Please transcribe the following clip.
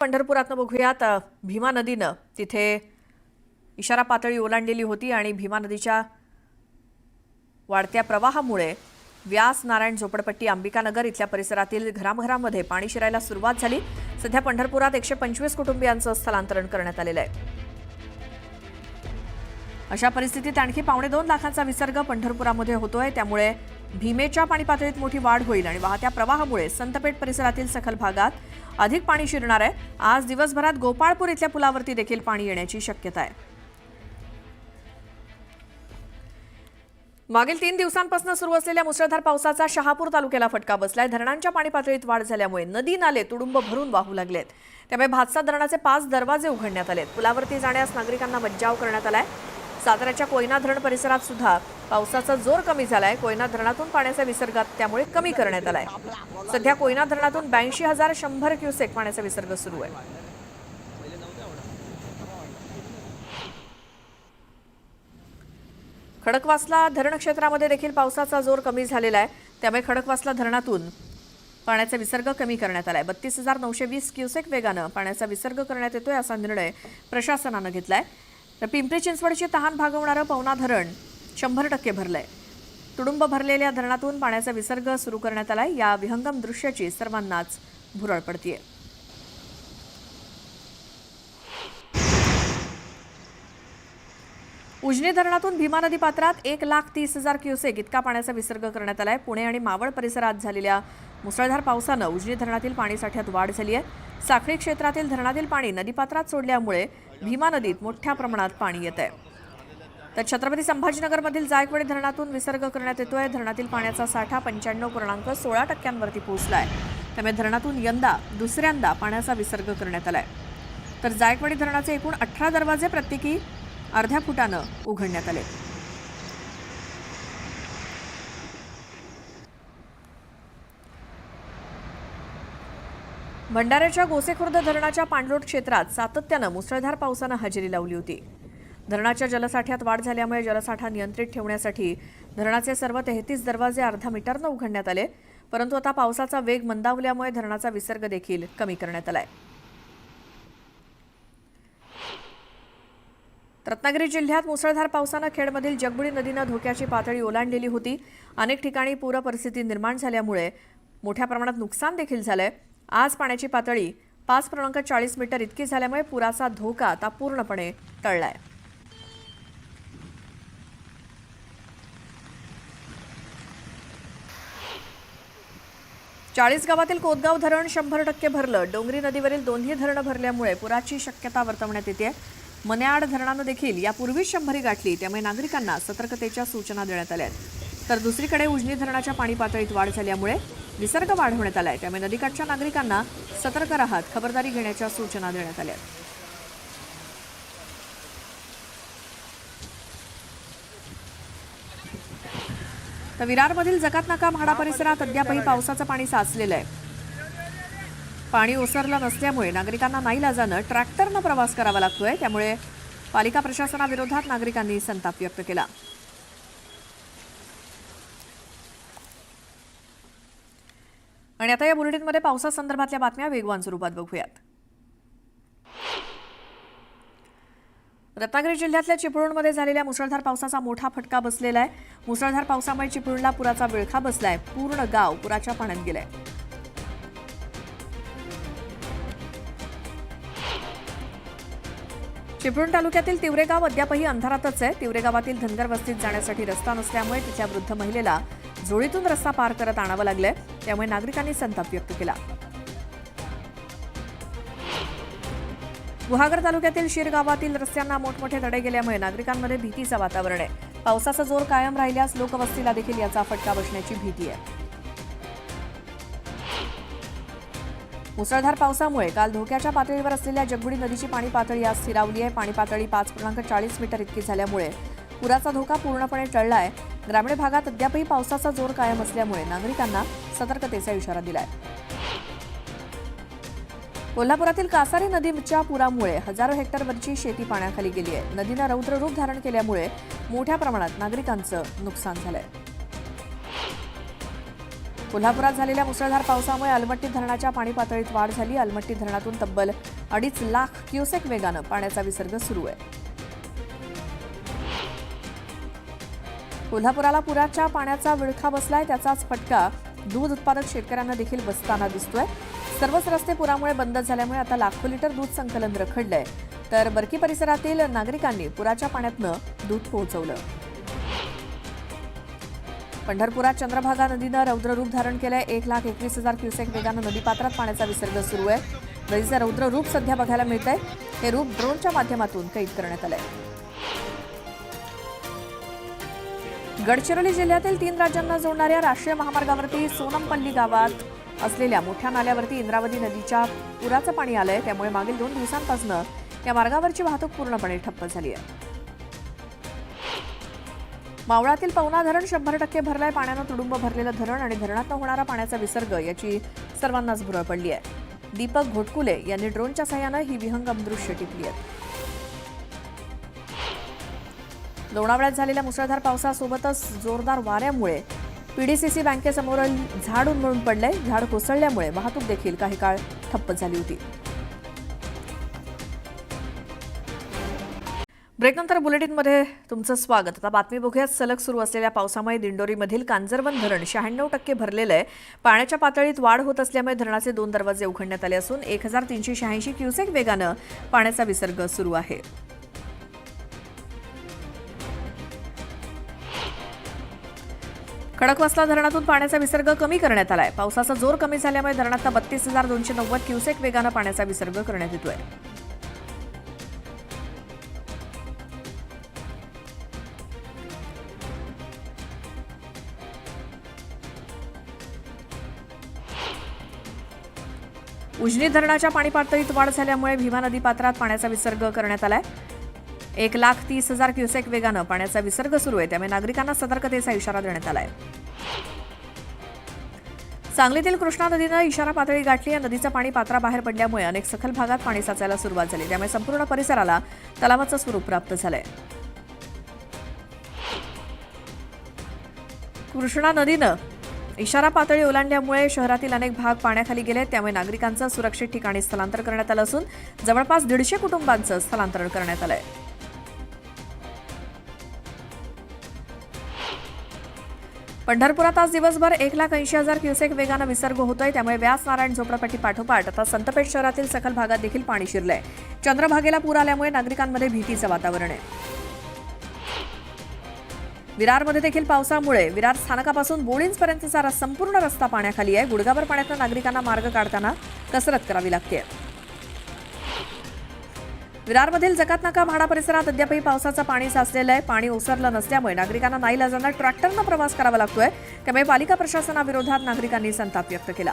पंढरपुरातनं बघूयात भीमा नदीनं. तिथे इशारा पातळी ओलांडलेली होती आणि भीमा नदीच्या वाढत्या प्रवाहामुळे व्यास नारायण झोपडपट्टी अंबिकानगर इथल्या परिसरातील घराघरामध्ये पाणी शिरायला सुरुवात झाली. सध्या पंढरपुरात एकशे पंचवीस कुटुंबियांचं स्थलांतरण करण्यात आलेलं आहे. अशा परिस्थितीत आणखी पावणे दोन लाखांचा विसर्ग पंढरपुरामध्ये होतोय. त्यामुळे भीमेच्या पाणी पातळीत मोठी वाढ होईल आणि वाहत्या प्रवाहामुळे संतपेठ परिसरातील सखल भागात अधिक पाणी शिरणार आहे. आज दिवसभरात गोपाळपूर इथल्या पुलावरती देखील पाणी येण्याची शक्यता आहे. मागील तीन दिवसांपासून सुरू असलेल्या मुसळधार पावसाचा शहापूर तालुक्याला फटका बसलाय. धरणांच्या पाणी पातळीत वाढ झाल्यामुळे नदी नाले तुडुंब भरून वाहू लागलेत. त्यामुळे भातसा धरणाचे पाच दरवाजे उघडण्यात आलेत. पुलावरती जाण्यास नागरिकांना मज्जाव करण्यात आलाय. साताऱ्याच्या कोयना धरण परिसरात सुद्धा पावसाचा जोर कमी झालाय. कोयना धरणातून पाण्याचा विसर्ग त्यामुळे कमी करण्यात आलाय. सध्या कोयना धरणातून ब्याऐंशी हजार शंभर क्युसेक पाण्याचा विसर्ग सुरू आहे. खडकवासला धरण क्षेत्रामध्ये देखील पावसाचा जोर कमी झालेला आहे. त्यामुळे खडकवासला धरणातून पाण्याचा विसर्ग कमी करण्यात आलाय. बत्तीस हजार नऊशे वीस क्युसेक वेगानं पाण्याचा विसर्ग करण्यात येतोय असा निर्णय प्रशासनानं घेतलाय. तर पिंपरी चिंचवडची तहान भागवणारं पवना धरण शंभर टक्के भरलंय. तुडुंब भरलेल्या धरणातून पाण्याचा विसर्ग सुरू करण्यात आलाय. या विहंगम दृश्याची सर्वांनाच भुरळ पडतीये. उजनी धरणातून भीमा नदी पात्रात एक लाख तीस हजार क्युसेक इतका पाण्याचा विसर्ग करण्यात आलाय. पुणे आणि मावळ परिसरात झालेल्या मुसळधार पावसानं उजनी धरणातील पाणीसाठ्यात वाढ झाली आहे साखळी क्षेत्रातील धरणातील पाणी नदीपात्रात सोडल्यामुळे भीमा नदीत मोठ्या प्रमाणात पाणी येत आहे. तर छत्रपती संभाजीनगरमधील जायकवाडी धरणातून विसर्ग करण्यात येतोय. धरणातील पाण्याचा साठा पंच्याण्णव पूर्णांक सोळा टक्क्यांवरती पोहोचला आहे त्यामुळे धरणातून यंदा दुसऱ्यांदा पाण्याचा विसर्ग करण्यात आला आहे तर जायकवाडी धरणाचे एकूण अठरा दरवाजे प्रत्येकी अर्ध्या फुटानं उघडण्यात आले. भंडाऱ्याच्या गोसेखुर्द धरणाच्या पाणलोट क्षेत्रात सातत्यानं मुसळधार पावसानं हजेरी लावली होती. धरणाच्या जलसाठ्यात वाढ झाल्यामुळे जलसाठा नियंत्रित ठेवण्यासाठी धरणाचे सर्व तेहतीस दरवाजे अर्धा मीटरनं उघडण्यात आले परंतु आता पावसाचा वेग मंदावल्यामुळे धरणाचा विसर्ग देखील कमी करण्यात आलाय. रत्नागिरी जिल्ह्यात मुसळधार पावसानं खेडमधील जगबुडी नदीनं धोक्याची पातळी ओलांडलेली होती. अनेक ठिकाणी पूरपरिस्थिती निर्माण झाल्यामुळे मोठ्या प्रमाणात नुकसान देखील झालंय. आज पाण्याची पातळी पाच पूर्णांक चाळीस मीटर इतकी झाल्यामुळे पुराचा धोका आता पूर्णपणे टळलाय. चाळीस गावातील कोतगाव धरण शंभर टक्के भरलं. डोंगरी नदीवरील दोन्ही धरणं भरल्यामुळे पुराची शक्यता वर्तवण्यात येते. मन्याड धरणानं देखील यापूर्वीच शंभरी गाठली. त्यामुळे नागरिकांना सतर्कतेच्या सूचना देण्यात आल्या आहेत. तर दुसरीकडे उजनी धरणाच्या पाणी पातळीत वाढ झाल्यामुळे निसर्ग वाढवण्यात आलाय. त्यामुळे नदीकाठच्या नागरिकांना सतर्क राहत खबरदारी घेण्याच्या सूचना देण्यात आल्या आहेत. तर विरारमधील जकातनाका म्हाडा परिसरात अद्यापही पावसाचं पाणी साचलेलं आहे. पाणी ओसरलं नसल्यामुळे नागरिकांना नाईलाजानं ट्रॅक्टरनं प्रवास करावा लागतोय. त्यामुळे पालिका प्रशासनाविरोधात नागरिकांनी संताप व्यक्त केला. आणि आता या बुलेटिनमध्ये पावसासंदर्भातल्या बातम्या वेगवान स्वरूपात बघूयात. रत्नागिरी जिल्ह्यातल्या चिपळूणमध्ये झालेल्या मुसळधार पावसाचा मोठा फटका बसलेला आहे. मुसळधार पावसामुळे चिपळूणला पुराचा विळखा बसलाय. पूर्ण गाव पुराच्या पाण्यात गेलंय. चिपळूण तालुक्यातील तिवरेगाव अद्यापही अंधारातच आहे. तिवरेगावातील धनगर वस्तीत जाण्यासाठी रस्ता नसल्यामुळे तिथल्या वृद्ध महिलेला जोडीतून रस्ता पार करत आणावं लागलंय त्यामुळे नागरिकांनी संताप व्यक्त केला. गुहागर तालुक्यातील शिरगावातील रस्त्यांना मोठमोठे तडे गेल्यामुळे नागरिकांमध्ये भीतीचं वातावरण आहे. पावसाचा जोर कायम राहिल्यास लोकवस्तीला देखील याचा फटका बसण्याची भीती आहे. मुसळधार पावसामुळे काल धोक्याच्या पातळीवर असलेल्या जगबुडी नदीची पाणी पातळी आज स्थिरावली आहे. पाणी पातळी पाच पूर्णांक चाळीस मीटर इतकी झाल्यामुळे पुराचा धोका पूर्णपणे टळला आहे ग्रामीण भागात अद्यापही पावसाचा जोर कायम असल्यामुळे नागरिकांना सतर्कतेचा इशारा दिलाय. कोल्हापुरातील कासारी नदीच्या पुरामुळे हजारो हेक्टरवरची शेती पाण्याखाली गेली आहे. नदीनं रौद्र रूप धारण केल्यामुळे मोठ्या प्रमाणात नागरिकांचं नुकसान झालंय. कोल्हापुरात झालेल्या मुसळधार पावसामुळे अलमट्टी धरणाच्या पाणी पातळीत वाढ झाली. अलमट्टी धरणातून तब्बल अडीच लाख क्युसेक वेगानं पाण्याचा विसर्ग सुरू आहे. कोल्हापुराला पुराच्या पाण्याचा विळखा बसलाय त्याचाच फटका दूध उत्पादक शेतकऱ्यांना देखील बसताना दिसतोय. सर्वच रस्ते पुरामुळे बंद झाल्यामुळे आता लाखो लिटर दूध संकलन रखडलंय. तर बरकी परिसरातील नागरिकांनी पुराच्या पाण्यातनं दूध पोहोचवलं. पंढरपुरात चंद्रभागा नदीनं रौद्ररूप धारण केलंय. एक लाख एकवीस हजार क्युसेक वेगानं नदीपात्रात पाण्याचा विसर्ग सुरू आहे. नदीचं रौद्र रूप सध्या बघायला मिळतंय. हे रूप ड्रोनच्या माध्यमातून कैद करण्यात आलंय. गडचिरोली जिल्ह्यातील तीन राज्यांना जोडणाऱ्या राष्ट्रीय महामार्गावरती सोनमपल्ली गावात असलेल्या मोठ्या नाल्यावरती इंद्रावती नदीच्या पुराचं पाणी आलंय. त्यामुळे मागील दोन दिवसांपासून या मार्गावरची वाहतूक पूर्णपणे ठप्प झाली आहे. मावळातील पवना धरण शंभर टक्के भरलंय. पाण्यानं तुडुंब भरलेलं धरण आणि धरणातनं होणारा पाण्याचा विसर्ग याची सर्वांनाच भुरळ पडली आहे. दीपक घोटकुले यांनी ड्रोनच्या सहाय्यानं ही विहंगम दृश्य टिपली आहेत लोणावळ्यात झालेल्या मुसळधार पावसासोबतच जोरदार वाऱ्यामुळे पीडीसीसी बँकेसमोरील झाड उन्मळून पडले झाड कोसळल्यामुळे वाहतूक देखील काही काळ ठप्प झाली होती. ब्रेकनंतर बुलेटिनमध्ये तुमचं स्वागत. आता बातमी बघूयात. सलग सुरू असलेल्या पावसामुळे दिंडोरीमधील कांजरवन धरण शहाण्णव टक्के भरलेलं आहे पाण्याच्या पातळीत वाढ होत असल्यामुळे धरणाचे दोन दरवाजे उघडण्यात आले असून एक हजार तीनशे शहाऐंशी क्युसेक वेगानं पाण्याचा विसर्ग सुरू आहे. खडकवासला धरणातून पाण्याचा विसर्ग कमी करण्यात आलाय. पावसाचा जोर कमी झाल्यामुळे धरणात बत्तीस हजार दोनशे नव्वद क्युसेक वेगानं पाण्याचा विसर्ग करण्यात येतोय. उजनी धरणाच्या पाणी पातळीत वाढ झाल्यामुळे भीमा नदी पात्रात पाण्याचा विसर्ग करण्यात आलाय. एक लाख तीस हजार क्युसेक वेगानं पाण्याचा विसर्ग सुरू आहे. त्यामुळे नागरिकांना सतर्कतेचा इशारा देण्यात आलाय. सांगलीतील कृष्णा नदीनं इशारा पातळी गाठली. या नदीचं पाणी पात्राबाहेर पडल्यामुळे अनेक सखल भागात पाणी साचायला सुरुवात झाली. त्यामुळे संपूर्ण परिसराला तलावाचं स्वरूप प्राप्त झालंय. कृष्णा नदीनं इशारा पातळी ओलांडल्यामुळे शहरातील अनेक भाग पाण्याखाली गेले त्यामुळे नागरिकांचं सुरक्षित ठिकाणी स्थलांतर करण्यात आलं असून जवळपास दीडशे कुटुंबांचं स्थलांतरण करण्यात आलंय. पंढरपुरात आज दिवसभर एक लाख ऐंशी हजार क्युसेक वेगानं विसर्ग होतोय त्यामुळे व्यास नारायण झोपडपट्टी पाठोपाठ. आता संतपेठ शहरातील सखल भागात देखील पाणी शिरलंय. चंद्रभागेला पूर आल्यामुळे नागरिकांमध्ये भीतीचं वातावरण आहे. विरारमध्ये देखील पावसामुळे विरार स्थानकापासून बोळींजपर्यंतचा रस- संपूर्ण रस्ता पाण्याखाली आहे. गुडगाभर पाण्यातून नागरिकांना मार्ग काढताना कसरत करावी लागते विरारमधील जकातनाका म्हाडा परिसरात अद्यापही पावसाचं पाणी साचलेलं आहे. पाणी ओसरलं नसल्यामुळे नागरिकांना नाईलाजांना ट्रॅक्टरनं प्रवास करावा लागतोय. त्यामुळे पालिका प्रशासनाविरोधात नागरिकांनी संताप व्यक्त केला.